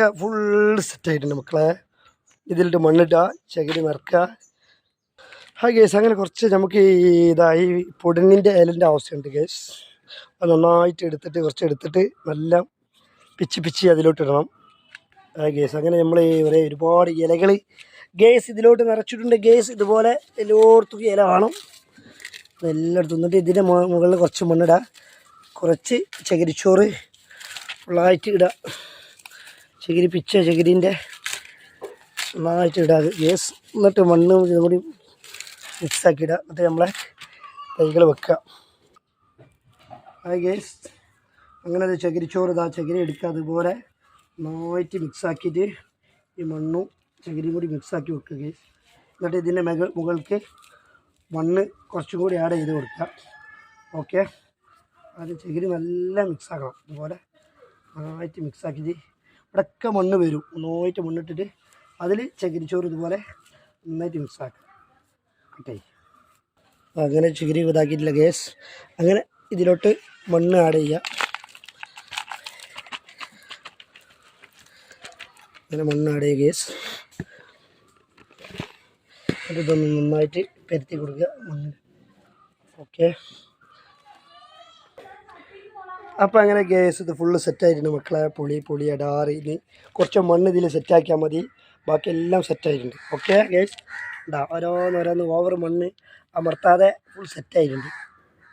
ഒക്കെ ഫുൾ സെറ്റായിട്ടുണ്ട് മക്കളെ. ഇതിലിട്ട് മണ്ണിടുക ചകിരി നിറക്കുക. ഹാ ഗേസ് അങ്ങനെ കുറച്ച് നമുക്ക് ഈ ഇതായി പൊടിനിന്റെ ഇലന്റെ ആവശ്യമുണ്ട് ഗേസ് അത് നന്നായിട്ട് എടുത്തിട്ട് കുറച്ച് എടുത്തിട്ട് നല്ല പിച്ച് പിച്ച് അതിലോട്ട് ഇടണം. ആ ഗേസ് അങ്ങനെ നമ്മൾ ഒരേ ഒരുപാട് ഇലകൾ ഗേസ് ഇതിലോട്ട് നിറച്ചിട്ടുണ്ട്. ഗേസ് ഇതുപോലെ എല്ലായിടത്തും ഇല കാണും. എല്ലായിടത്തും എന്നിട്ട് ഇതിന്റെ മുകളിൽ കുറച്ച് മണ്ണിടുക. കുറച്ച് ചകിരിച്ചോറ് ഫുള്ളായിട്ട് ഇടുക. ചകിരി പിച്ച ചകിരിന്റെ നന്നായിട്ട് ഇടുക ഗ്യാസ് എന്നിട്ട് മണ്ണ് ഇതും കൂടി മിക്സാക്കി ഇടുക എന്നിട്ട് നമ്മളെ തൈകൾ വെക്കുക. ആ ഗ്യാസ് അങ്ങനെ ഒരു ചകിരിച്ചോറ് ഇതാ ചകിരി എടുക്കുക. അതുപോലെ നന്നായിട്ട് മിക്സാക്കിയിട്ട് ഈ മണ്ണും ചകിരിയും കൂടി മിക്സാക്കി വെക്കുക ഗ്യാസ് എന്നിട്ട് ഇതിന്റെ മുകൾ മുകൾക്ക് മണ്ണ് കുറച്ചും കൂടി ആഡ് ചെയ്ത് കൊടുക്കുക. ഓക്കെ അത് ചകിരി നല്ല മിക്സാക്കണം അതുപോലെ നന്നായിട്ട് മിക്സാക്കിയിട്ട് ഇവിടെയൊക്കെ മണ്ണ് വരും. നന്നായിട്ട് മണ്ണിട്ടിട്ട് അതിൽ ചകിരിച്ചോറ് ഇതുപോലെ നന്നായിട്ട് മിക്സാക്കുക ഓക്കെ. അങ്ങനെ ചകിരി ഇതാക്കിയിട്ടില്ല ഗ്യാസ് അങ്ങനെ ഇതിലോട്ട് മണ്ണ് ആഡ് ചെയ്യുക അങ്ങനെ മണ്ണ് ആഡ് ചെയ്യുക ഗ്യാസ് ഇതൊന്ന് നന്നായിട്ട് പരത്തി കൊടുക്കുക. മണ്ണ്. ഓക്കെ. അപ്പോൾ അങ്ങനെ ഗ്യാസ് ഇത് ഫുള്ള് സെറ്റായിട്ടുണ്ട് മക്കളെ. പുളി പുളി അടാറ് ഇനി കുറച്ച് മണ്ണ് ഇതിൽ സെറ്റാക്കിയാൽ മതി. ബാക്കി എല്ലാം സെറ്റായിട്ടുണ്ട് ഓക്കെ ഗ്യാസ് ഉണ്ടാ ഓരോന്നോരോന്ന് ഓവർ മണ്ണ് അമർത്താതെ ഫുൾ സെറ്റായിട്ടുണ്ട്